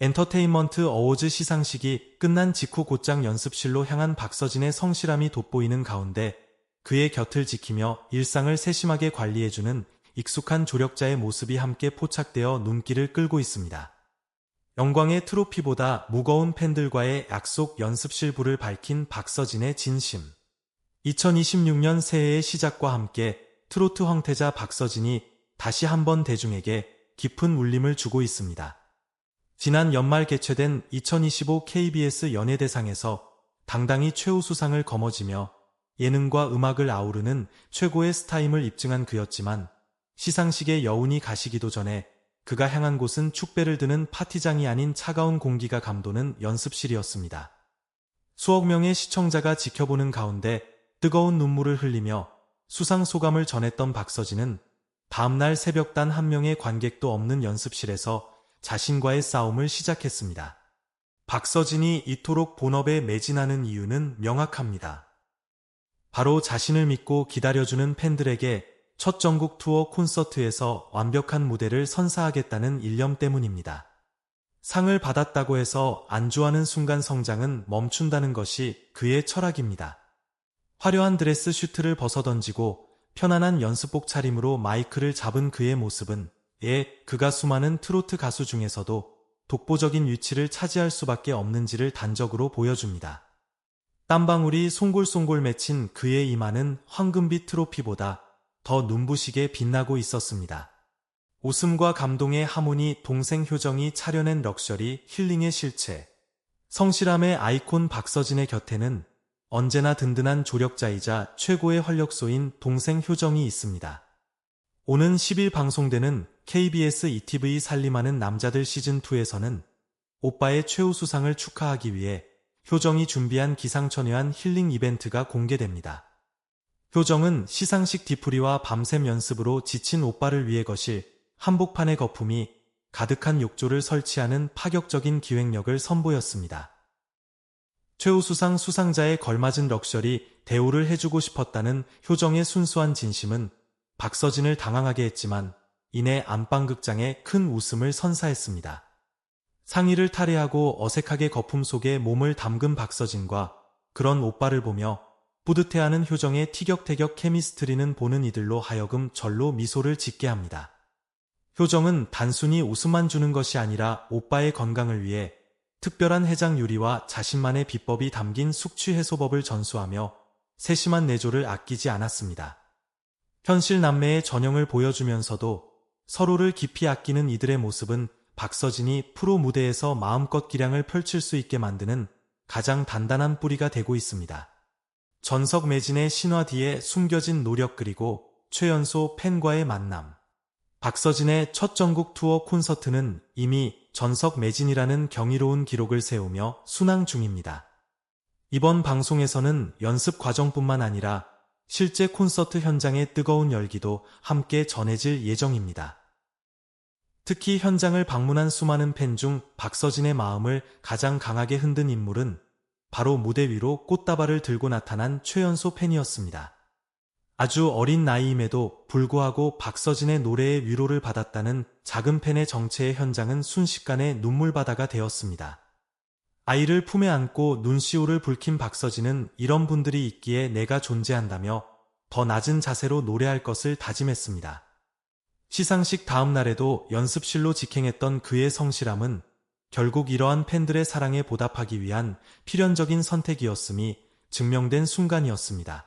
엔터테인먼트 어워즈 시상식이 끝난 직후 곧장 연습실로 향한 박서진의 성실함이 돋보이는 가운데 그의 곁을 지키며 일상을 세심하게 관리해주는 익숙한 조력자의 모습이 함께 포착되어 눈길을 끌고 있습니다. 영광의 트로피보다 무거운 팬들과의 약속 연습실 불을 밝힌 박서진의 진심. 2026년 새해의 시작과 함께 트로트 황태자 박서진이 다시 한번 대중에게 깊은 울림을 주고 있습니다. 지난 연말 개최된 2025 KBS 연예대상에서 당당히 최우수상을 거머쥐며 예능과 음악을 아우르는 최고의 스타임을 입증한 그였지만 시상식의 여운이 가시기도 전에 그가 향한 곳은 축배를 드는 파티장이 아닌 차가운 공기가 감도는 연습실이었습니다. 수억 명의 시청자가 지켜보는 가운데 뜨거운 눈물을 흘리며 수상 소감을 전했던 박서진은 다음날 새벽 단 한 명의 관객도 없는 연습실에서 자신과의 싸움을 시작했습니다. 박서진이 이토록 본업에 매진하는 이유는 명확합니다. 바로 자신을 믿고 기다려주는 팬들에게 첫 전국 투어 콘서트에서 완벽한 무대를 선사하겠다는 일념 때문입니다. 상을 받았다고 해서 안주하는 순간 성장은 멈춘다는 것이 그의 철학입니다. 화려한 드레스 슈트를 벗어던지고 편안한 연습복 차림으로 마이크를 잡은 그의 모습은 예, 그가 수많은 트로트 가수 중에서도 독보적인 위치를 차지할 수밖에 없는지를 단적으로 보여줍니다. 땀방울이 송골송골 맺힌 그의 이마는 황금빛 트로피보다 더 눈부시게 빛나고 있었습니다. 웃음과 감동의 하모니 동생 효정이 차려낸 럭셔리 힐링의 실체. 성실함의 아이콘 박서진의 곁에는 언제나 든든한 조력자이자 최고의 활력소인 동생 효정이 있습니다. 오는 10일 방송되는 KBS ETV 살림하는 남자들 시즌2에서는 오빠의 최우수상을 축하하기 위해 효정이 준비한 기상천외한 힐링 이벤트가 공개됩니다. 효정은 시상식 뒤풀이와 밤샘 연습으로 지친 오빠를 위해 거실 한복판의 거품이 가득한 욕조를 설치하는 파격적인 기획력을 선보였습니다. 최우수상 수상자에 걸맞은 럭셔리 대우를 해주고 싶었다는 효정의 순수한 진심은 박서진을 당황하게 했지만 이내 안방극장에 큰 웃음을 선사했습니다. 상의를 탈의하고 어색하게 거품 속에 몸을 담근 박서진과 그런 오빠를 보며 뿌듯해하는 효정의 티격태격 케미스트리는 보는 이들로 하여금 절로 미소를 짓게 합니다. 효정은 단순히 웃음만 주는 것이 아니라 오빠의 건강을 위해 특별한 해장 요리와 자신만의 비법이 담긴 숙취 해소법을 전수하며 세심한 내조를 아끼지 않았습니다. 현실 남매의 전형을 보여주면서도 서로를 깊이 아끼는 이들의 모습은 박서진이 프로 무대에서 마음껏 기량을 펼칠 수 있게 만드는 가장 단단한 뿌리가 되고 있습니다. 전석 매진의 신화 뒤에 숨겨진 노력 그리고 최연소 팬과의 만남. 박서진의 첫 전국 투어 콘서트는 이미 전석 매진이라는 경이로운 기록을 세우며 순항 중입니다. 이번 방송에서는 연습 과정뿐만 아니라 실제 콘서트 현장의 뜨거운 열기도 함께 전해질 예정입니다. 특히 현장을 방문한 수많은 팬 중 박서진의 마음을 가장 강하게 흔든 인물은 바로 무대 위로 꽃다발을 들고 나타난 최연소 팬이었습니다. 아주 어린 나이임에도 불구하고 박서진의 노래에 위로를 받았다는 작은 팬의 정체의 현장은 순식간에 눈물바다가 되었습니다. 아이를 품에 안고 눈시울을 붉힌 박서진은 이런 분들이 있기에 내가 존재한다며 더 낮은 자세로 노래할 것을 다짐했습니다. 시상식 다음 날에도 연습실로 직행했던 그의 성실함은 결국 이러한 팬들의 사랑에 보답하기 위한 필연적인 선택이었음이 증명된 순간이었습니다.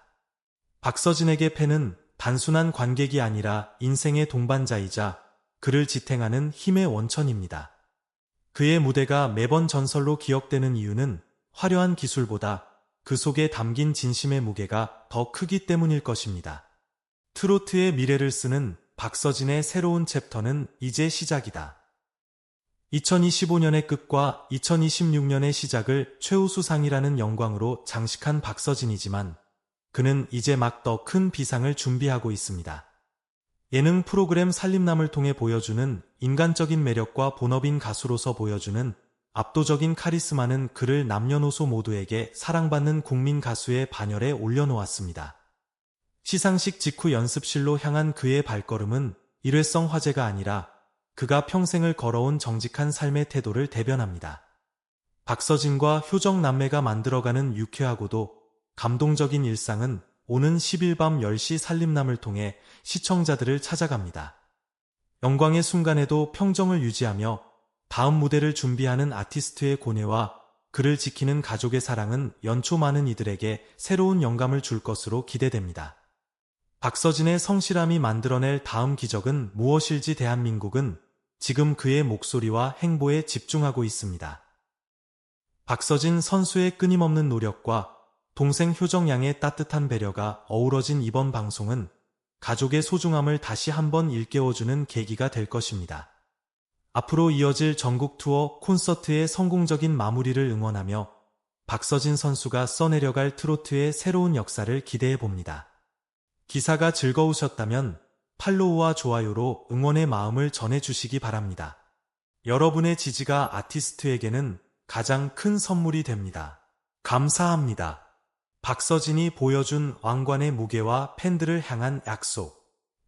박서진에게 팬은 단순한 관객이 아니라 인생의 동반자이자 그를 지탱하는 힘의 원천입니다. 그의 무대가 매번 전설로 기억되는 이유는 화려한 기술보다 그 속에 담긴 진심의 무게가 더 크기 때문일 것입니다. 트로트의 미래를 쓰는 박서진의 새로운 챕터는 이제 시작이다. 2025년의 끝과 2026년의 시작을 최우수상이라는 영광으로 장식한 박서진이지만 그는 이제 막 더 큰 비상을 준비하고 있습니다. 예능 프로그램 살림남을 통해 보여주는 인간적인 매력과 본업인 가수로서 보여주는 압도적인 카리스마는 그를 남녀노소 모두에게 사랑받는 국민 가수의 반열에 올려놓았습니다. 시상식 직후 연습실로 향한 그의 발걸음은 일회성 화제가 아니라 그가 평생을 걸어온 정직한 삶의 태도를 대변합니다. 박서진과 효정 남매가 만들어가는 유쾌하고도 감동적인 일상은 오는 10일 밤 10시 살림남을 통해 시청자들을 찾아갑니다. 영광의 순간에도 평정을 유지하며 다음 무대를 준비하는 아티스트의 고뇌와 그를 지키는 가족의 사랑은 연초 많은 이들에게 새로운 영감을 줄 것으로 기대됩니다. 박서진의 성실함이 만들어낼 다음 기적은 무엇일지 대한민국은 지금 그의 목소리와 행보에 집중하고 있습니다. 박서진 선수의 끊임없는 노력과 동생 효정 양의 따뜻한 배려가 어우러진 이번 방송은 가족의 소중함을 다시 한번 일깨워주는 계기가 될 것입니다. 앞으로 이어질 전국 투어 콘서트의 성공적인 마무리를 응원하며 박서진 선수가 써내려갈 트로트의 새로운 역사를 기대해 봅니다. 기사가 즐거우셨다면 팔로우와 좋아요로 응원의 마음을 전해주시기 바랍니다. 여러분의 지지가 아티스트에게는 가장 큰 선물이 됩니다. 감사합니다. 박서진이 보여준 왕관의 무게와 팬들을 향한 약속.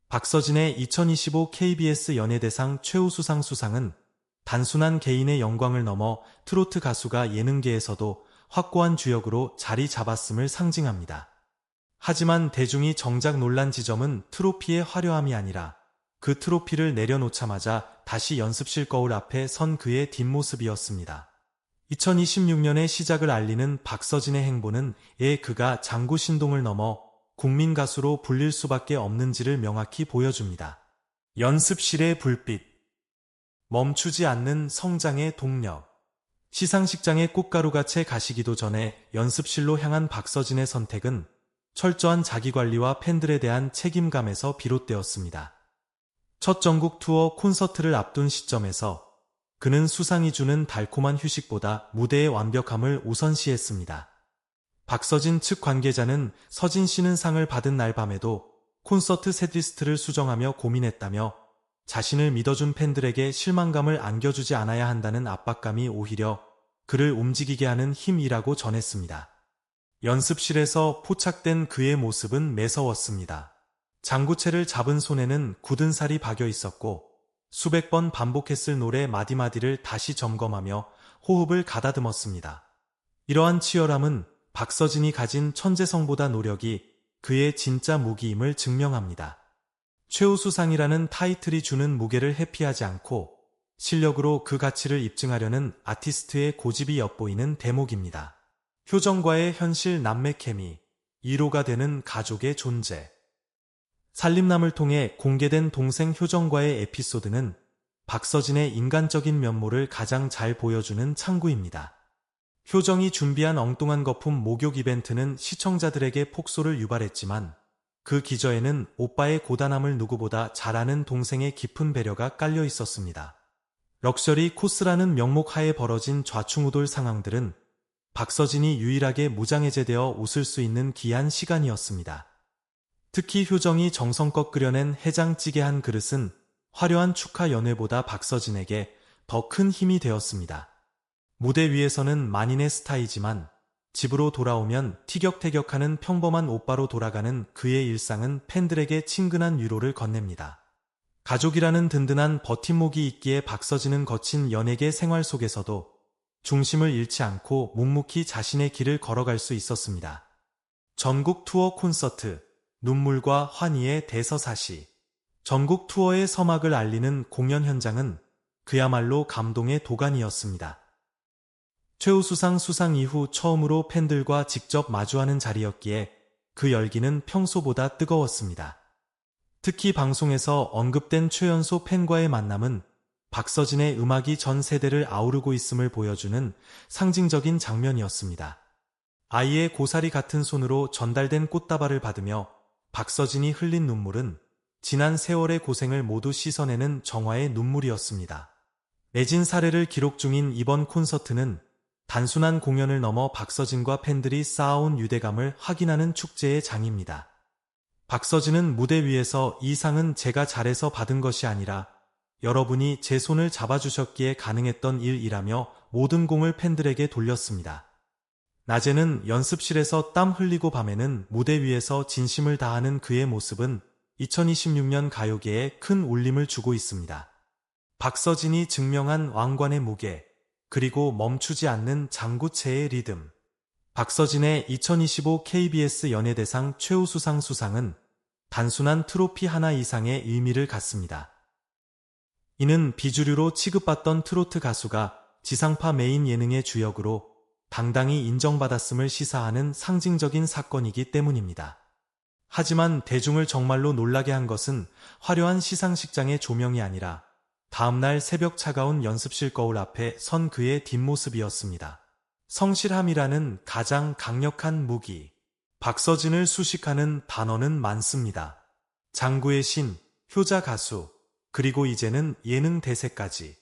박서진의 2025 KBS 연예대상 최우수상 수상은 단순한 개인의 영광을 넘어 트로트 가수가 예능계에서도 확고한 주역으로 자리 잡았음을 상징합니다. 하지만 대중이 정작 놀란 지점은 트로피의 화려함이 아니라 그 트로피를 내려놓자마자 다시 연습실 거울 앞에 선 그의 뒷모습이었습니다. 2026년의 시작을 알리는 박서진의 행보는 예 그가 장구 신동을 넘어 국민 가수로 불릴 수밖에 없는지를 명확히 보여줍니다. 연습실의 불빛 멈추지 않는 성장의 동력 시상식장의 꽃가루같이 가시기도 전에 연습실로 향한 박서진의 선택은 철저한 자기관리와 팬들에 대한 책임감에서 비롯되었습니다. 첫 전국 투어 콘서트를 앞둔 시점에서 그는 수상이 주는 달콤한 휴식보다 무대의 완벽함을 우선시했습니다. 박서진 측 관계자는 서진 씨는 상을 받은 날 밤에도 콘서트 세트리스트를 수정하며 고민했다며 자신을 믿어준 팬들에게 실망감을 안겨주지 않아야 한다는 압박감이 오히려 그를 움직이게 하는 힘이라고 전했습니다. 연습실에서 포착된 그의 모습은 매서웠습니다. 장구채를 잡은 손에는 굳은 살이 박여 있었고 수백 번 반복했을 노래 마디마디를 다시 점검하며 호흡을 가다듬었습니다. 이러한 치열함은 박서진이 가진 천재성보다 노력이 그의 진짜 무기임을 증명합니다. 최우수상이라는 타이틀이 주는 무게를 회피하지 않고 실력으로 그 가치를 입증하려는 아티스트의 고집이 엿보이는 대목입니다. 효정과의 현실 남매 케미, 1호가 되는 가족의 존재. 살림남을 통해 공개된 동생 효정과의 에피소드는 박서진의 인간적인 면모를 가장 잘 보여주는 창구입니다. 효정이 준비한 엉뚱한 거품 목욕 이벤트는 시청자들에게 폭소를 유발했지만 그 기저에는 오빠의 고단함을 누구보다 잘 아는 동생의 깊은 배려가 깔려 있었습니다. 럭셔리 코스라는 명목 하에 벌어진 좌충우돌 상황들은 박서진이 유일하게 무장해제되어 웃을 수 있는 귀한 시간이었습니다. 특히 효정이 정성껏 끓여낸 해장찌개 한 그릇은 화려한 축하 연회보다 박서진에게 더 큰 힘이 되었습니다. 무대 위에서는 만인의 스타이지만 집으로 돌아오면 티격태격하는 평범한 오빠로 돌아가는 그의 일상은 팬들에게 친근한 위로를 건넵니다. 가족이라는 든든한 버팀목이 있기에 박서진은 거친 연예계 생활 속에서도 중심을 잃지 않고 묵묵히 자신의 길을 걸어갈 수 있었습니다. 전국 투어 콘서트, 눈물과 환희의 대서사시. 전국 투어의 서막을 알리는 공연 현장은 그야말로 감동의 도가니였습니다. 최우수상 수상 이후 처음으로 팬들과 직접 마주하는 자리였기에 그 열기는 평소보다 뜨거웠습니다. 특히 방송에서 언급된 최연소 팬과의 만남은 박서진의 음악이 전 세대를 아우르고 있음을 보여주는 상징적인 장면이었습니다. 아이의 고사리 같은 손으로 전달된 꽃다발을 받으며 박서진이 흘린 눈물은 지난 세월의 고생을 모두 씻어내는 정화의 눈물이었습니다. 매진 사례를 기록 중인 이번 콘서트는 단순한 공연을 넘어 박서진과 팬들이 쌓아온 유대감을 확인하는 축제의 장입니다. 박서진은 무대 위에서 이 상은 제가 잘해서 받은 것이 아니라 여러분이 제 손을 잡아주셨기에 가능했던 일이라며 모든 공을 팬들에게 돌렸습니다. 낮에는 연습실에서 땀 흘리고 밤에는 무대 위에서 진심을 다하는 그의 모습은 2026년 가요계에 큰 울림을 주고 있습니다. 박서진이 증명한 왕관의 무게, 그리고 멈추지 않는 장구체의 리듬. 박서진의 2025 KBS 연예대상 최우수상 수상은 단순한 트로피 하나 이상의 의미를 갖습니다. 이는 비주류로 취급받던 트로트 가수가 지상파 메인 예능의 주역으로 당당히 인정받았음을 시사하는 상징적인 사건이기 때문입니다. 하지만 대중을 정말로 놀라게 한 것은 화려한 시상식장의 조명이 아니라 다음날 새벽 차가운 연습실 거울 앞에 선 그의 뒷모습이었습니다. 성실함이라는 가장 강력한 무기. 박서진을 수식하는 단어는 많습니다. 장구의 신, 효자 가수, 그리고 이제는 예능 대세까지.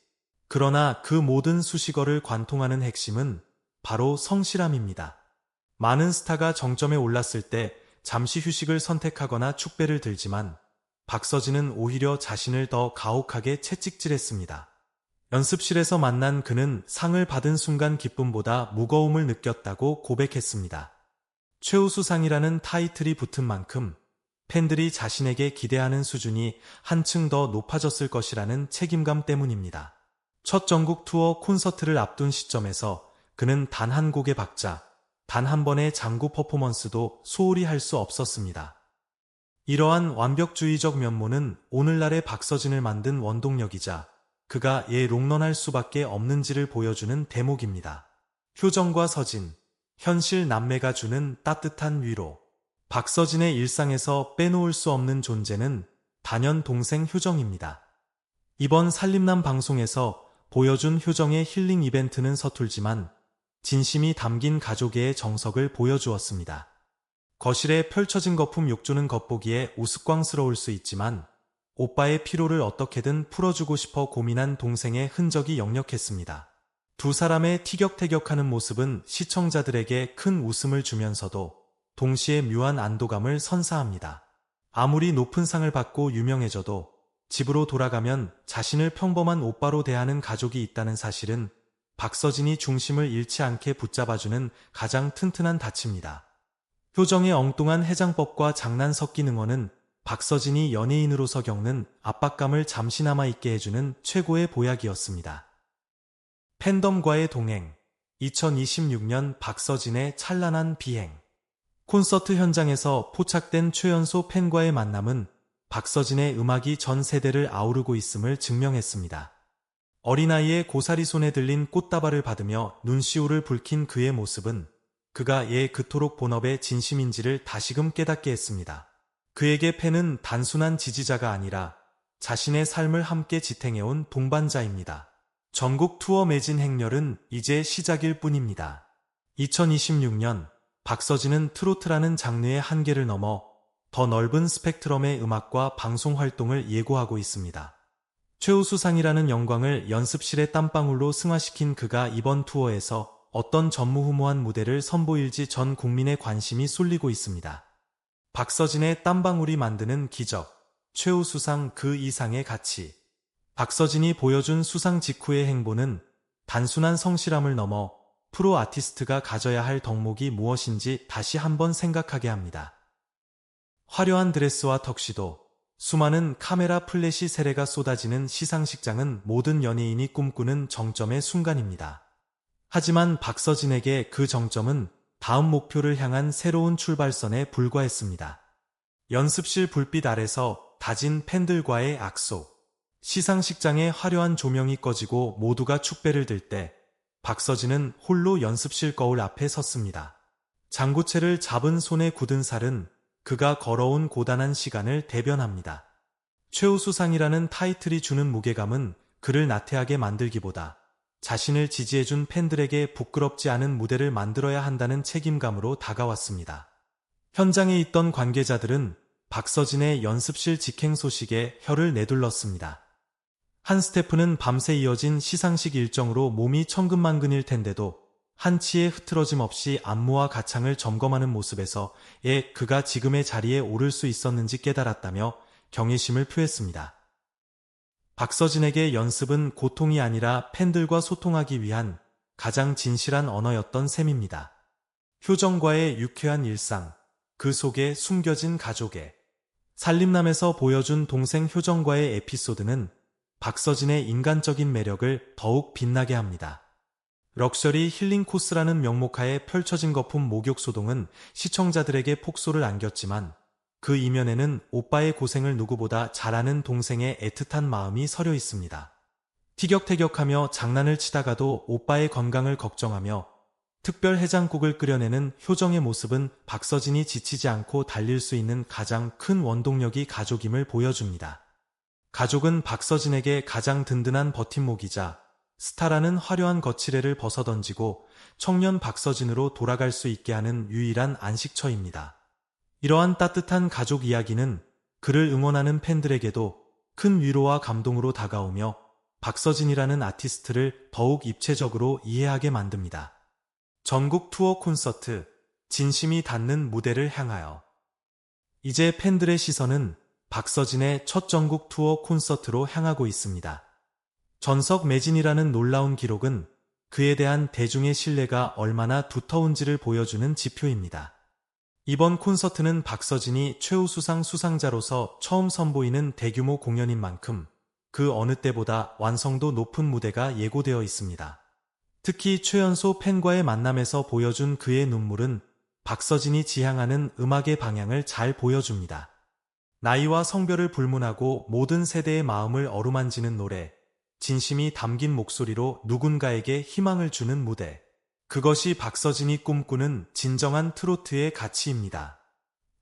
그러나 그 모든 수식어를 관통하는 핵심은 바로 성실함입니다. 많은 스타가 정점에 올랐을 때 잠시 휴식을 선택하거나 축배를 들지만 박서진은 오히려 자신을 더 가혹하게 채찍질했습니다. 연습실에서 만난 그는 상을 받은 순간 기쁨보다 무거움을 느꼈다고 고백했습니다. 최우수상이라는 타이틀이 붙은 만큼 팬들이 자신에게 기대하는 수준이 한층 더 높아졌을 것이라는 책임감 때문입니다. 첫 전국 투어 콘서트를 앞둔 시점에서 그는 단 한 곡의 박자, 단 한 번의 장구 퍼포먼스도 소홀히 할 수 없었습니다. 이러한 완벽주의적 면모는 오늘날의 박서진을 만든 원동력이자 그가 예 롱런할 수밖에 없는지를 보여주는 대목입니다. 효정과 서진, 현실 남매가 주는 따뜻한 위로. 박서진의 일상에서 빼놓을 수 없는 존재는 단연 동생 효정입니다. 이번 살림남 방송에서 보여준 효정의 힐링 이벤트는 서툴지만 진심이 담긴 가족의 정석을 보여주었습니다. 거실에 펼쳐진 거품 욕조는 겉보기에 우스꽝스러울 수 있지만 오빠의 피로를 어떻게든 풀어주고 싶어 고민한 동생의 흔적이 역력했습니다. 두 사람의 티격태격하는 모습은 시청자들에게 큰 웃음을 주면서도 동시에 묘한 안도감을 선사합니다. 아무리 높은 상을 받고 유명해져도 집으로 돌아가면 자신을 평범한 오빠로 대하는 가족이 있다는 사실은 박서진이 중심을 잃지 않게 붙잡아주는 가장 튼튼한 닫입니다. 효정의 엉뚱한 해장법과 장난 섞인 응원은 박서진이 연예인으로서 겪는 압박감을 잠시나마 잊게 해주는 최고의 보약이었습니다. 팬덤과의 동행 2026년 박서진의 찬란한 비행 콘서트 현장에서 포착된 최연소 팬과의 만남은 박서진의 음악이 전 세대를 아우르고 있음을 증명했습니다. 어린아이의 고사리 손에 들린 꽃다발을 받으며 눈시울을 붉힌 그의 모습은 그가 예 그토록 본업의 진심인지를 다시금 깨닫게 했습니다. 그에게 팬은 단순한 지지자가 아니라 자신의 삶을 함께 지탱해온 동반자입니다. 전국 투어 매진 행렬은 이제 시작일 뿐입니다. 2026년 박서진은 트로트라는 장르의 한계를 넘어 더 넓은 스펙트럼의 음악과 방송 활동을 예고하고 있습니다. 최우수상이라는 영광을 연습실의 땀방울로 승화시킨 그가 이번 투어에서 어떤 전무후무한 무대를 선보일지 전 국민의 관심이 쏠리고 있습니다. 박서진의 땀방울이 만드는 기적, 최우수상 그 이상의 가치. 박서진이 보여준 수상 직후의 행보는 단순한 성실함을 넘어 프로 아티스트가 가져야 할 덕목이 무엇인지 다시 한번 생각하게 합니다. 화려한 드레스와 턱시도, 수많은 카메라 플래시 세례가 쏟아지는 시상식장은 모든 연예인이 꿈꾸는 정점의 순간입니다. 하지만 박서진에게 그 정점은 다음 목표를 향한 새로운 출발선에 불과했습니다. 연습실 불빛 아래서 다진 팬들과의 악속. 시상식장의 화려한 조명이 꺼지고 모두가 축배를 들 때 박서진은 홀로 연습실 거울 앞에 섰습니다. 장구채를 잡은 손에 굳은 살은 그가 걸어온 고단한 시간을 대변합니다. 최우수상이라는 타이틀이 주는 무게감은 그를 나태하게 만들기보다 자신을 지지해준 팬들에게 부끄럽지 않은 무대를 만들어야 한다는 책임감으로 다가왔습니다. 현장에 있던 관계자들은 박서진의 연습실 직행 소식에 혀를 내둘렀습니다. 한 스태프는 밤새 이어진 시상식 일정으로 몸이 천근만근일 텐데도 한치의 흐트러짐 없이 안무와 가창을 점검하는 모습에서 예 그가 지금의 자리에 오를 수 있었는지 깨달았다며 경외심을 표했습니다. 박서진에게 연습은 고통이 아니라 팬들과 소통하기 위한 가장 진실한 언어였던 셈입니다. 효정과의 유쾌한 일상, 그 속에 숨겨진 가족의 살림남에서 보여준 동생 효정과의 에피소드는 박서진의 인간적인 매력을 더욱 빛나게 합니다. 럭셔리 힐링 코스라는 명목하에 펼쳐진 거품 목욕 소동은 시청자들에게 폭소를 안겼지만 그 이면에는 오빠의 고생을 누구보다 잘하는 동생의 애틋한 마음이 서려 있습니다. 티격태격하며 장난을 치다가도 오빠의 건강을 걱정하며 특별 해장국을 끓여내는 효정의 모습은 박서진이 지치지 않고 달릴 수 있는 가장 큰 원동력이 가족임을 보여줍니다. 가족은 박서진에게 가장 든든한 버팀목이자 스타라는 화려한 거치레를 벗어던지고 청년 박서진으로 돌아갈 수 있게 하는 유일한 안식처입니다. 이러한 따뜻한 가족 이야기는 그를 응원하는 팬들에게도 큰 위로와 감동으로 다가오며 박서진이라는 아티스트를 더욱 입체적으로 이해하게 만듭니다. 전국 투어 콘서트 진심이 닿는 무대를 향하여 이제 팬들의 시선은 박서진의 첫 전국 투어 콘서트로 향하고 있습니다. 전석 매진이라는 놀라운 기록은 그에 대한 대중의 신뢰가 얼마나 두터운지를 보여주는 지표입니다. 이번 콘서트는 박서진이 최우수상 수상자로서 처음 선보이는 대규모 공연인 만큼 그 어느 때보다 완성도 높은 무대가 예고되어 있습니다. 특히 최연소 팬과의 만남에서 보여준 그의 눈물은 박서진이 지향하는 음악의 방향을 잘 보여줍니다. 나이와 성별을 불문하고 모든 세대의 마음을 어루만지는 노래, 진심이 담긴 목소리로 누군가에게 희망을 주는 무대. 그것이 박서진이 꿈꾸는 진정한 트로트의 가치입니다.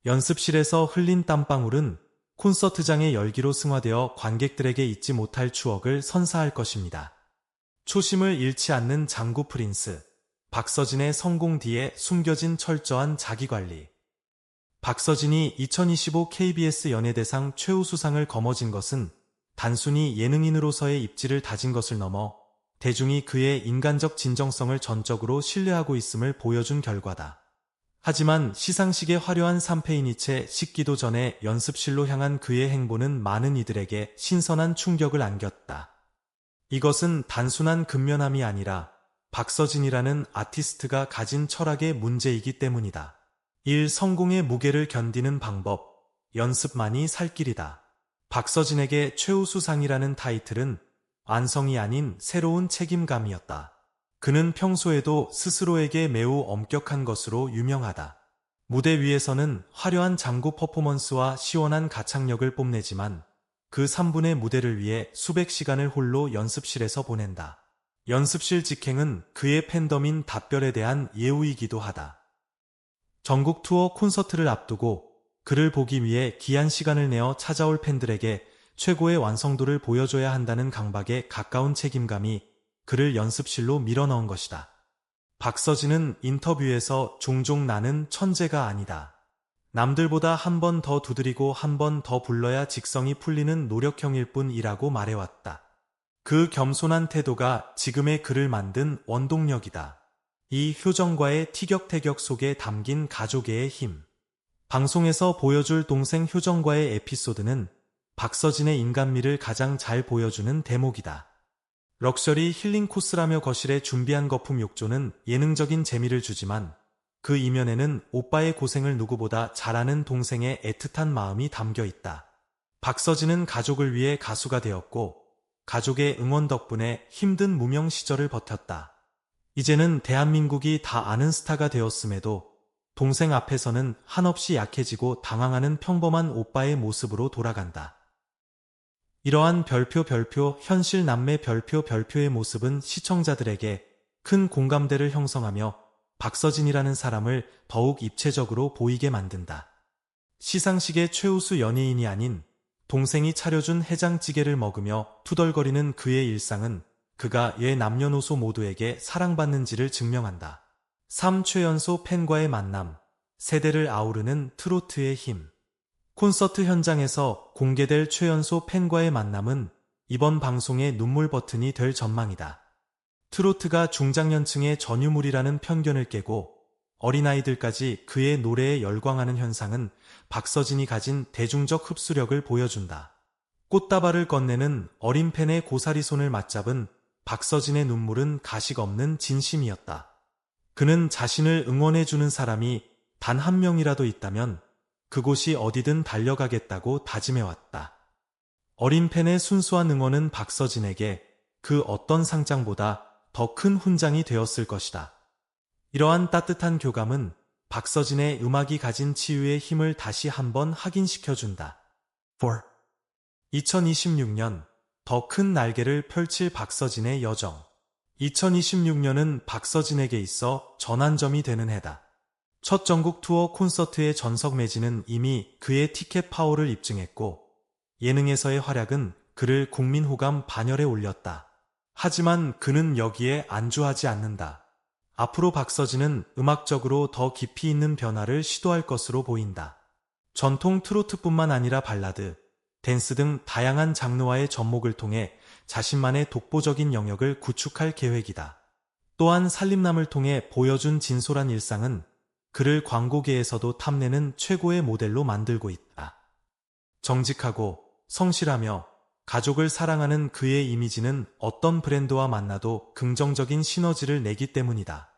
연습실에서 흘린 땀방울은 콘서트장의 열기로 승화되어 관객들에게 잊지 못할 추억을 선사할 것입니다. 초심을 잃지 않는 장구 프린스, 박서진의 성공 뒤에 숨겨진 철저한 자기관리. 박서진이 2025 KBS 연예대상 최우수상을 거머쥔 것은 단순히 예능인으로서의 입지를 다진 것을 넘어 대중이 그의 인간적 진정성을 전적으로 신뢰하고 있음을 보여준 결과다. 하지만 시상식의 화려한 3패인이 채 식기도 전에 연습실로 향한 그의 행보는 많은 이들에게 신선한 충격을 안겼다. 이것은 단순한 근면함이 아니라 박서진이라는 아티스트가 가진 철학의 문제이기 때문이다. 1. 성공의 무게를 견디는 방법, 연습만이 살 길이다. 박서진에게 최우수상이라는 타이틀은 완성이 아닌 새로운 책임감이었다. 그는 평소에도 스스로에게 매우 엄격한 것으로 유명하다. 무대 위에서는 화려한 장구 퍼포먼스와 시원한 가창력을 뽐내지만 그 3분의 무대를 위해 수백 시간을 홀로 연습실에서 보낸다. 연습실 직행은 그의 팬덤인 답별에 대한 예우이기도 하다. 전국 투어 콘서트를 앞두고 그를 보기 위해 귀한 시간을 내어 찾아올 팬들에게 최고의 완성도를 보여줘야 한다는 강박에 가까운 책임감이 그를 연습실로 밀어넣은 것이다. 박서진은 인터뷰에서 종종 나는 천재가 아니다. 남들보다 한 번 더 두드리고 한 번 더 불러야 직성이 풀리는 노력형일 뿐이라고 말해왔다. 그 겸손한 태도가 지금의 그를 만든 원동력이다. 이 효정과의 티격태격 속에 담긴 가족의 힘. 방송에서 보여줄 동생 효정과의 에피소드는 박서진의 인간미를 가장 잘 보여주는 대목이다. 럭셔리 힐링 코스라며 거실에 준비한 거품 욕조는 예능적인 재미를 주지만 그 이면에는 오빠의 고생을 누구보다 잘하는 동생의 애틋한 마음이 담겨 있다. 박서진은 가족을 위해 가수가 되었고 가족의 응원 덕분에 힘든 무명 시절을 버텼다. 이제는 대한민국이 다 아는 스타가 되었음에도 동생 앞에서는 한없이 약해지고 당황하는 평범한 오빠의 모습으로 돌아간다. 이러한 별표 별표 현실 남매 별표 별표의 모습은 시청자들에게 큰 공감대를 형성하며 박서진이라는 사람을 더욱 입체적으로 보이게 만든다. 시상식의 최우수 연예인이 아닌 동생이 차려준 해장찌개를 먹으며 투덜거리는 그의 일상은 그가 옛 남녀노소 모두에게 사랑받는지를 증명한다. 3. 최연소 팬과의 만남, 세대를 아우르는 트로트의 힘. 콘서트 현장에서 공개될 최연소 팬과의 만남은 이번 방송의 눈물 버튼이 될 전망이다. 트로트가 중장년층의 전유물이라는 편견을 깨고 어린아이들까지 그의 노래에 열광하는 현상은 박서진이 가진 대중적 흡수력을 보여준다. 꽃다발을 건네는 어린 팬의 고사리 손을 맞잡은 박서진의 눈물은 가식 없는 진심이었다. 그는 자신을 응원해주는 사람이 단 한 명이라도 있다면 그곳이 어디든 달려가겠다고 다짐해왔다. 어린 팬의 순수한 응원은 박서진에게 그 어떤 상장보다 더 큰 훈장이 되었을 것이다. 이러한 따뜻한 교감은 박서진의 음악이 가진 치유의 힘을 다시 한번 확인시켜준다. 4. 2026년 더 큰 날개를 펼칠 박서진의 여정. 2026년은 박서진에게 있어 전환점이 되는 해다. 첫 전국 투어 콘서트의 전석 매진은 이미 그의 티켓 파워를 입증했고 예능에서의 활약은 그를 국민 호감 반열에 올렸다. 하지만 그는 여기에 안주하지 않는다. 앞으로 박서진은 음악적으로 더 깊이 있는 변화를 시도할 것으로 보인다. 전통 트로트뿐만 아니라 발라드, 댄스 등 다양한 장르와의 접목을 통해 자신만의 독보적인 영역을 구축할 계획이다. 또한 살림남을 통해 보여준 진솔한 일상은 그를 광고계에서도 탐내는 최고의 모델로 만들고 있다. 정직하고 성실하며 가족을 사랑하는 그의 이미지는 어떤 브랜드와 만나도 긍정적인 시너지를 내기 때문이다.